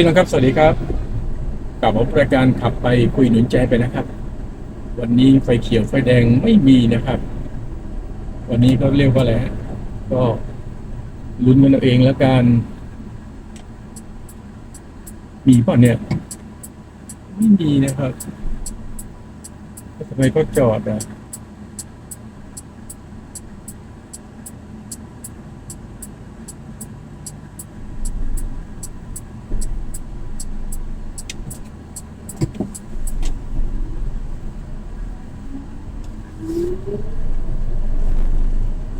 พี่น้องครับ สวัสดีครับกลับมาพบรายการขับไปคุยหนุนใจไปนะครับ วันนี้ไฟเขียวไฟแดงไม่มีนะครับ วันนี้ก็เรียกว่าอะไรก็ลุ้นกันเอาเองแล้วกันมีป่ะเนี่ยไม่มีนะครับทำไมก็จอดอะ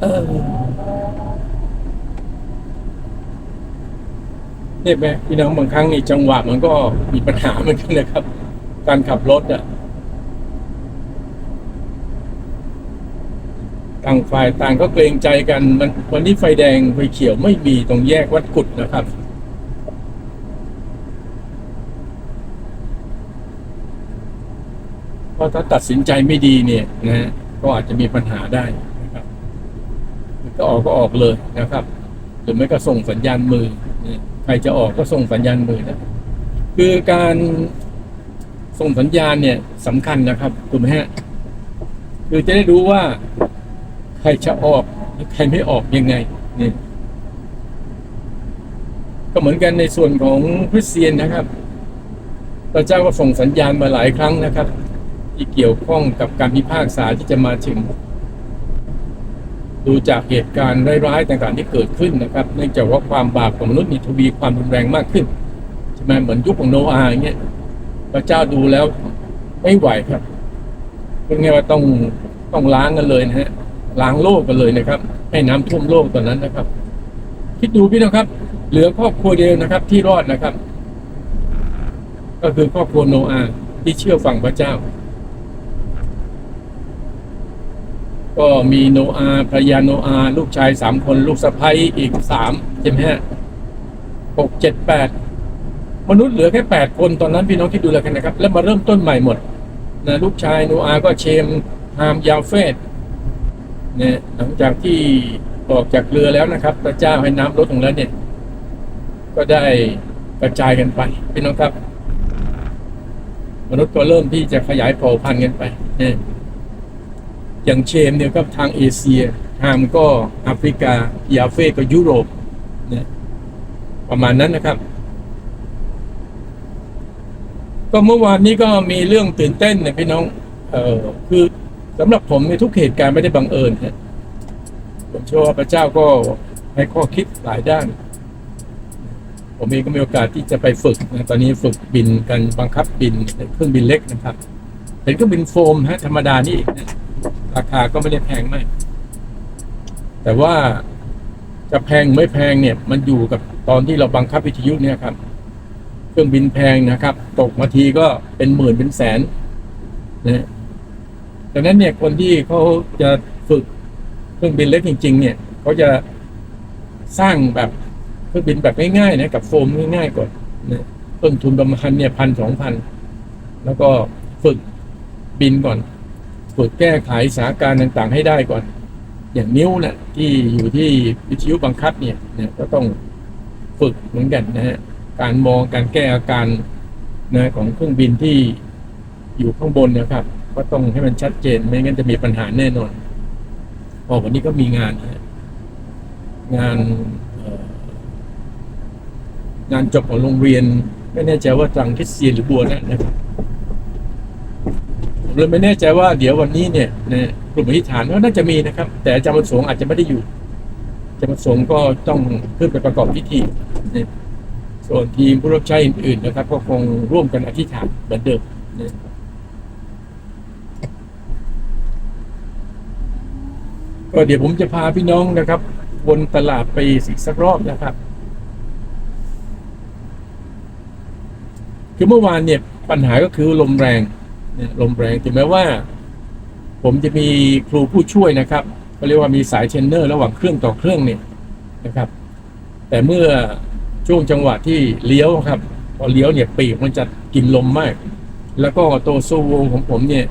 เออเนี่ยแม่พี่น้องบางครั้งนี่จังหวะมันก็มีปัญหาเหมือนกันนะครับ การขับรถอะต่างฝ่ายต่างก็เกรงใจกันมันวันนี้ไฟแดงไฟเขียวไม่มีตรงแยกวัดกุดนะครับ เพราะถ้าตัดสินใจไม่ดีเนี่ยนะฮะ ก็อาจจะมีปัญหาได้นะครับก็ออกก็ออกเลยนะครับ หรือไม่ก็ส่งสัญญาณมือใครจะออกก็ส่งสัญญาณมือนะคือการส่งสัญญาณเนี่ยสำคัญนะครับถูกไหมฮะคือจะได้รู้ว่า ใครจะออกใครไม่ออกยังไงเนี่ยก็เหมือนกันในส่วนของคริสเตียนนะครับพระเจ้าก็ส่งสัญญาณมาหลายครั้งนะครับ ที่เกี่ยวข้องกับการพิพากษาที่จะมาถึง ดูจากเหตุการณ์ร้ายๆต่างๆที่เกิดขึ้นนะครับ เนื่องจากว่าความบาปของมนุษย์นี่ทวีความรุนแรงมากขึ้นใช่ไหมเหมือนยุคของโนอาห์อย่างเงี้ยพระเจ้าดูแล้วไม่ไหวครับเป็นไงว่าต้องต้องล้างกันเลยนะฮะล้างโลกกันเลยนะครับ ให้น้ำท่วมโลกตอนนั้นนะครับ คิดดูพี่นะครับ เหลือครอบครัวเดียวนะครับที่รอดนะครับ ก็คือครอบครัวโนอาห์ที่เชื่อฟังพระเจ้า ก็มีโนอาห์ภรรยาโนอา ลูกชายสามคน ลูกสะใภ้อีกสามใช่ไหมฮะหกเจ็ดแปดมนุษย์เหลือแค่แปดคนตอนนั้นพี่น้องคิดดูแล้วกันนะครับ แล้วมาเริ่มต้นใหม่หมดนะลูกชายโนอาก็เชมฮามยาเฟตเนี่ยหลังจากที่ออกจากเรือแล้วนะครับ พระเจ้าให้น้ำลดลงแล้วเนี่ย ก็ได้กระจายกันไปพี่น้องครับ มนุษย์ก็เริ่มที่จะขยายเผ่าพันธุ์กันไปเนี่ย อย่างเชมเนี่ยก็ทางเอเชียฮามก็แอฟริกา ยาเฟ่ก็ยุโรปเนี่ยประมาณนั้นนะครับ ก็เมื่อวานนี้ก็มีเรื่องตื่นเต้นเนี่ยพี่น้อง เออคือสำหรับผมในทุกเหตุการณ์ไม่ได้บังเอิญฮะผมเชื่อว่าพระเจ้าก็ให้ข้อคิดหลายด้าน ผมเองก็มีโอกาสที่จะไปฝึกนะตอนนี้ฝึกบินกันบังคับบินเครื่องบินเล็กนะครับ เป็นเครื่องบินโฟมฮะธรรมดานี่นะ ราคาก็ไม่ได้แพงมาก แต่ว่าจะแพงไม่แพงเนี่ย มันอยู่กับตอนที่เราบังคับวิทยุเนี่ยครับ เครื่องบินแพงนะครับ ตกมาทีก็เป็นหมื่นเป็นแสนนะดังนั้นเนี่ยคนที่เขาจะฝึกเครื่องบินเล็กจริง ๆ เนี่ยเขาจะสร้างแบบเครื่องบินแบบง่ายๆนะกับโฟมง่ายๆก่อนนะต้นทุนประมาณเนี่ยพันสองพันแล้วก็ฝึกบินก่อน ฝึกแก้ไขสถานการณ์ต่างๆ ให้ได้ก่อน อย่างนิ้วนะที่อยู่ที่วิทยุบังคับเนี่ยเนี่ยก็ต้องฝึกเหมือนกันนะฮะการมองการแก้อาการนะของเครื่องบินที่อยู่ข้างบนนะครับ ก็ต้องให้มันชัดเจนไม่งั้นจะมีปัญหาแน่นอนพอวันนี้ก็มีงานนะงานงานจบของโรงเรียน ไม่แน่ใจว่าตรังคริสเตียนหรือบัวนั่นนะครับ เลยไม่แน่ใจว่าเดี๋ยววันนี้เนี่ยนะกลุ่มอธิษฐานว่าน่าจะมีนะครับ แต่อาจารย์ประสงค์อาจจะไม่ได้อยู่อาจารย์ประสงค์ก็ต้องขึ้นไปประกอบพิธีนะส่วนทีมผู้รับใช้อื่นๆนะครับ ก็คงร่วมกันอธิษฐานเหมือนเดิมนะก็เดี๋ยวผมจะพาพี่น้องนะครับวนตลาดไปอีกสักรอบนะครับ คือเมื่อวานเนี่ยปัญหาก็คือลมแรง ลมแรงถึงแม้ว่า ผมจะมีครูผู้ช่วยนะครับเขาเรียกว่ามีสายเทรนเนอร์ระหว่างเครื่องต่อเครื่องเนี่ยนะครับ แต่เมื่อช่วงจังหวะที่เลี้ยวครับ พอเลี้ยวเนี่ยปีกมันจะกินลมมาก แล้วก็ตัวโซโวของผมเนี่ย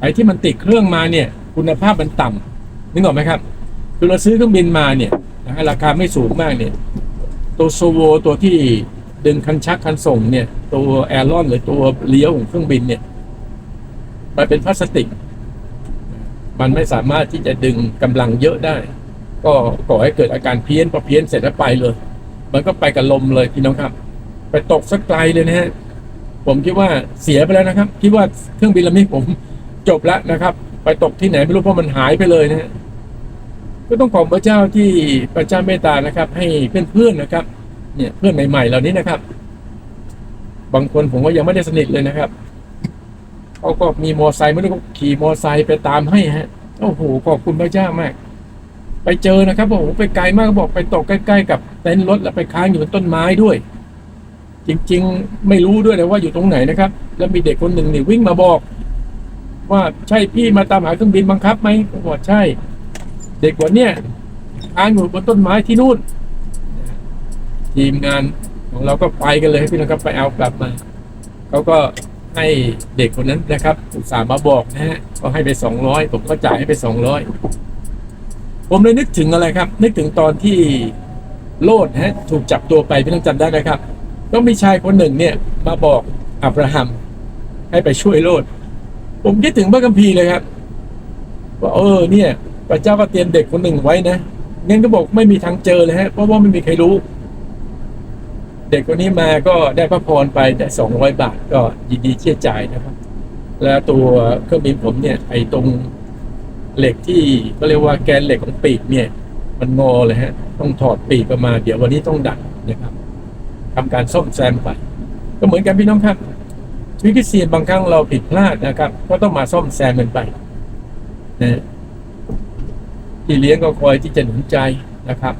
ไอ้ที่มันติดเครื่องมาเนี่ย คุณภาพมันต่ำนึกออกไหมครับคือเราซื้อเครื่องบินมาเนี่ยนะฮะราคาไม่สูงมากเนี่ย ตัวโซโวตัวที่ดึงคันชักคันส่งเนี่ย ตัวแอรอนหรือตัวเลี้ยวของเครื่องบินเนี่ย มันเป็นพลาสติก มันไม่สามารถที่จะดึงกำลังเยอะได้ ก็ก่อให้เกิดอาการเพี้ยนพอเพี้ยนเสร็จแล้วไปเลย มันก็ไปกับลมเลยพี่น้องครับ ไปตกสักไกลเลยนะฮะผมคิดว่าเสียไปแล้วนะครับ คิดว่าเครื่องบินลำนี้ผมจบแล้วนะครับ ไปตกที่ไหนไม่รู้เพราะมันหายไปเลยนะฮะก็ต้องขอบพระเจ้าที่พระเจ้าเมตตานะครับ ให้เพื่อนๆนะครับ เนี่ยเพื่อนใหม่ๆเหล่านี้นะครับ บางคนผมก็ยังไม่ได้สนิทเลยนะครับ เขาก็มีมอไซค์ไม่รู้เขาขี่มอไซค์ไปตามให้ฮะโอ้โหขอบคุณพระเจ้ามาก ไปเจอนะครับบอกโอ้โหไปไกลมากบอกไปตกใกล้ๆกับเต็นท์รถแล้วไปค้างอยู่บนต้นไม้ด้วย จริงๆ ไม่รู้ด้วยนะว่าอยู่ตรงไหนนะครับ แล้วมีเด็กคนหนึ่งนี่วิ่งมาบอก ว่าใช่พี่มาตามหาเครื่องบินบังคับไหมผมบอกใช่ เด็กคนเนี้ยค้างอยู่บนต้นไม้ที่นู่นทีมงานของเราก็ไปกันเลยพี่น้องครับไปเอากลับมาเขาก็ ให้เด็กคนนั้นนะครับอุตส่าห์มาบอกนะฮะก็ให้ไปสองร้อยผมก็จ่ายให้ไปสองร้อยผมเลยนึกถึงอะไรครับ นึกถึงตอนที่โลดฮะถูกจับตัวไปพี่ต้องจำได้ไหมครับก็มีชายคนหนึ่งเนี่ย มาบอกอับราฮัม ให้ไปช่วยโลด ผมคิดถึงพระคัมภีร์เลยครับว่าเออเนี่ยพระเจ้าก็เตรียมเด็กคนหนึ่งไว้นะงั้นก็บอกไม่มีทางเจอเลยฮะเพราะว่าไม่มีใครรู้ ด็กคนนี้มาก็ได้พระพรไปแต่สองร้อยบาทก็ยินดีที่จะจ่ายนะครับ แล้วตัวเครื่องบินผมเนี่ยไอ้ตรงเหล็กที่ก็เรียกว่าแกนเหล็กของปีกเนี่ย มันงอเลยฮะ ต้องถอดปีกออกมา เดี๋ยววันนี้ต้องดัดนะครับทำการซ่อมแซมไป ก็เหมือนกันพี่น้องครับชีวิตคริสเตียบางครั้งเราผิดพลาดนะครับ ก็ต้องมาซ่อมแซมมันไปนะที่เลี้ยงก็คอยที่จะหนุนใจนะครับ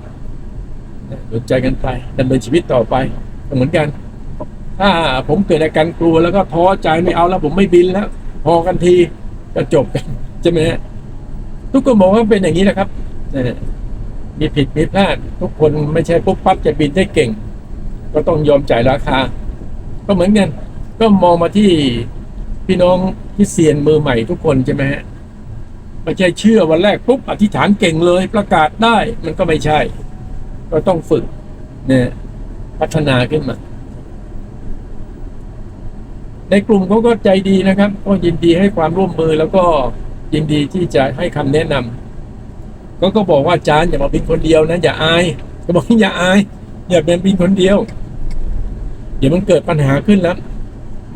หนุนใจกันไปดำเนินชีวิตต่อไป เหมือนกัน ถ้าผมเกิดอาการกลัวแล้วก็ท้อใจไม่เอาแล้วผมไม่บินแล้ว พอกันทีก็จบกันใช่ไหมฮะทุกคนบอกว่าเป็นอย่างนี้นะครับนะมีผิดมีพลาด ทุกคนไม่ใช่ปุ๊บปั๊บจะบินได้เก่ง ก็ต้องยอมจ่ายราคา ก็เหมือนกัน ก็มองมาที่พี่น้องที่เซียนมือใหม่ทุกคนใช่ไหมฮะไม่ใช่เชื่อวันแรกปุ๊บอธิษฐานเก่งเลยประกาศได้มันก็ไม่ใช่ ก็ต้องฝึกเนี่ย พัฒนาขึ้นมา ในกลุ่มเขาก็ใจดีนะครับ ก็ยินดีให้ความร่วมมือแล้วก็ยินดีที่จะให้คำแนะนำก็ก็บอกว่าจารย์อย่ามาบินคนเดียวนะอย่าอาย ก็บอกอย่าอายอย่าเป็นบินคนเดียว เดี๋ยวมันเกิดปัญหาขึ้นแล้ว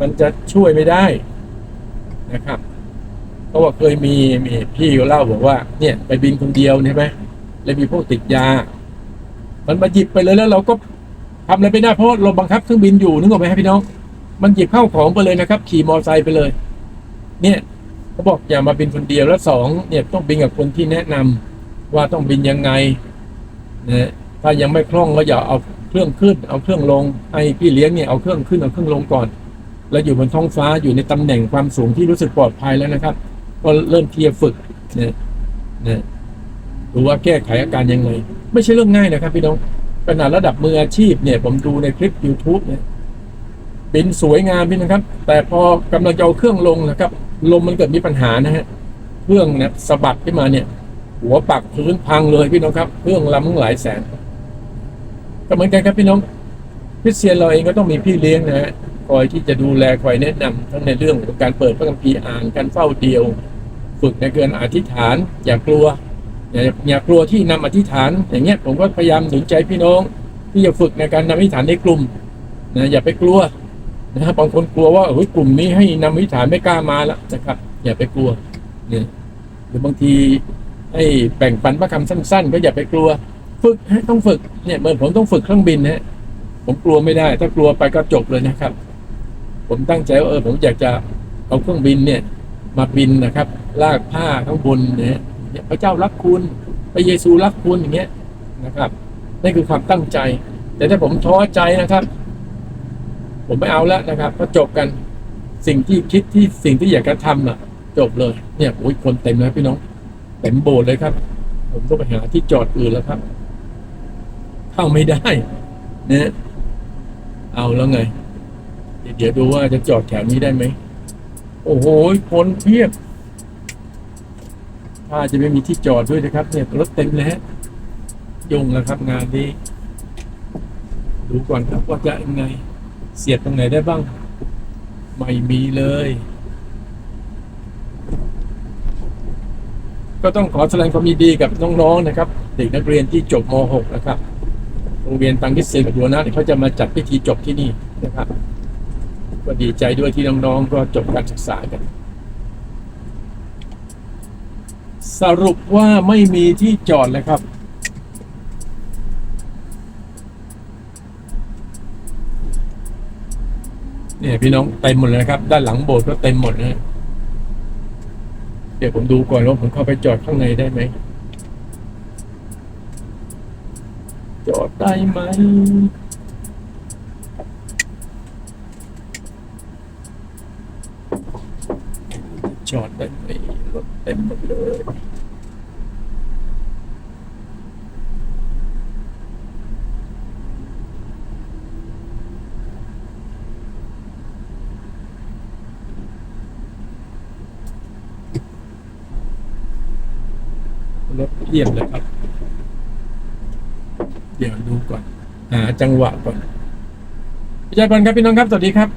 มันจะช่วยไม่ได้นะครับเพราะว่าเคยมีมีพี่เขาเล่าบอกว่า เนี่ย ไปบินคนเดียวใช่ไหมแล้วมีพวกติดยา มันมาหยิบไปเลยแล้วเราก็ ทำอะไรไม่ได้เพราะเราบังคับเครื่องบินอยู่นึกออกไหมครับพี่น้อง มันหยิบเข้าของไปเลยนะครับ ขี่มอเตอร์ไซค์ไปเลย เนี่ยเขาบอกอย่ามาบินคนเดียวแล้วสองเนี่ยต้องบินกับคนที่แนะนำว่าต้องบินยังไงนะถ้ายังไม่คล่องก็อย่าเอาเครื่องขึ้น เอาเครื่องลงให้พี่เลี้ยงเนี่ยเอาเครื่องขึ้นเอาเครื่องลงก่อน แล้วอยู่บนท้องฟ้าอยู่ในตำแหน่งความสูงที่รู้สึกปลอดภัยแล้วนะครับ ก็เริ่มที่จะฝึกเนี่ยเนี่ยดูว่าแก้ไขอาการยังไงไม่ใช่เรื่องง่ายนะครับพี่น้อง ขนาดระดับมืออาชีพเนี่ย ผมดูในคลิป YouTube เนี่ยบินสวยงามพี่นะครับ แต่พอกำลังจะเอาเครื่องลงนะครับ ลมมันเกิดมีปัญหานะฮะเครื่องเนี่ยสะบัดขึ้นมาเนี่ย หัวปักพื้นพังเลยพี่น้องครับ เครื่องลำงงหลายแสนก็เหมือนกันครับพี่น้องคริสเตียนเราเองก็ต้องมีพี่เลี้ยงนะฮะคอยที่จะดูแลคอยแนะนำทั้งในเรื่องของการเปิดพระคัมภีร์อ่านการเฝ้าเดียว ฝึกในเกินอธิษฐานอย่ากลัว อย่าอย่ากลัวที่นำอธิษฐาน อย่างเงี้ยผมก็พยายามหนุนใจพี่น้อง ที่จะฝึกในการนำอธิษฐานในกลุ่มนะอย่าไปกลัวนะครับบางคนกลัวว่าเฮ้ยกลุ่มนี้ให้นำอธิษฐานไม่กล้ามาแล้วนะครับ อย่าไปกลัวเนี่ยหรือบางทีให้แบ่งปันพระคำสั้น ๆ ก็อย่าไปกลัว ฝึกต้องฝึกเนี่ยเหมือนผมต้องฝึกเครื่องบินนะฮะผมกลัวไม่ได้ ถ้ากลัวไปก็จบเลยนะครับ ผมตั้งใจว่าเออผมอยากจะเอาเครื่องบินเนี่ย มาบินนะครับ ลากผ้าข้างบนเนี่ย เนี่ยพระเจ้ารักคุณพระเยซูรักคุณอย่างเงี้ยนะครับนั่คือความตั้งใจ แต่ถ้าผมท้อใจนะครับ ผมไม่เอาแล้วนะครับก็จบกันสิ่งที่คิดที่สิ่งที่อยากจะทำอะ จบเลย เนี่ยโอ้ยคนเต็มเลยพี่น้องเต็มโบสถ์เลยครับ ผมต้องไปหาที่จอดอื่นแล้วครับ เข้าไม่ได้เนะเอาแล้วไง เดี๋ยวดูว่าจะจอดแถวนี้ได้ไหม โอ้โหคนเพียบ ถ้าจะไม่มีที่จอดด้วยนะครับ เนี่ยรถเต็มเลยฮะยงแล้วครับงานนี้ ดูก่อนครับว่าจะยังไง เสียบตรงไหนได้บ้าง ไม่มีเลย ก็ต้องขอแสดงความยินดีกับน้องๆนะครับ เด็กนักเรียนที่จบม .6 นะครับโรงเรียนตังกิเซนกับบัวนะเขาจะมาจัดพิธีจบที่นี่นะครับ ก็ดีใจด้วยที่น้องๆก็จบการศึกษากัน สรุปว่าไม่มีที่จอดเลยครับ เนี่ยพี่น้องเต็มหมดเลยนะครับ ด้านหลังโบสถ์ก็เต็มหมดนะเดี๋ยวผมดูก่อนว่าผมเข้าไปจอดข้างในได้ไหม จอดได้ไหมจอดได้ไหมรถเต็มหมดเลย รถ เยียบเลยครับ เดี๋ยวดูก่อนหาจังหวะก่อนพิจารณ์ครับพี่น้องครับ สวัสดีครับ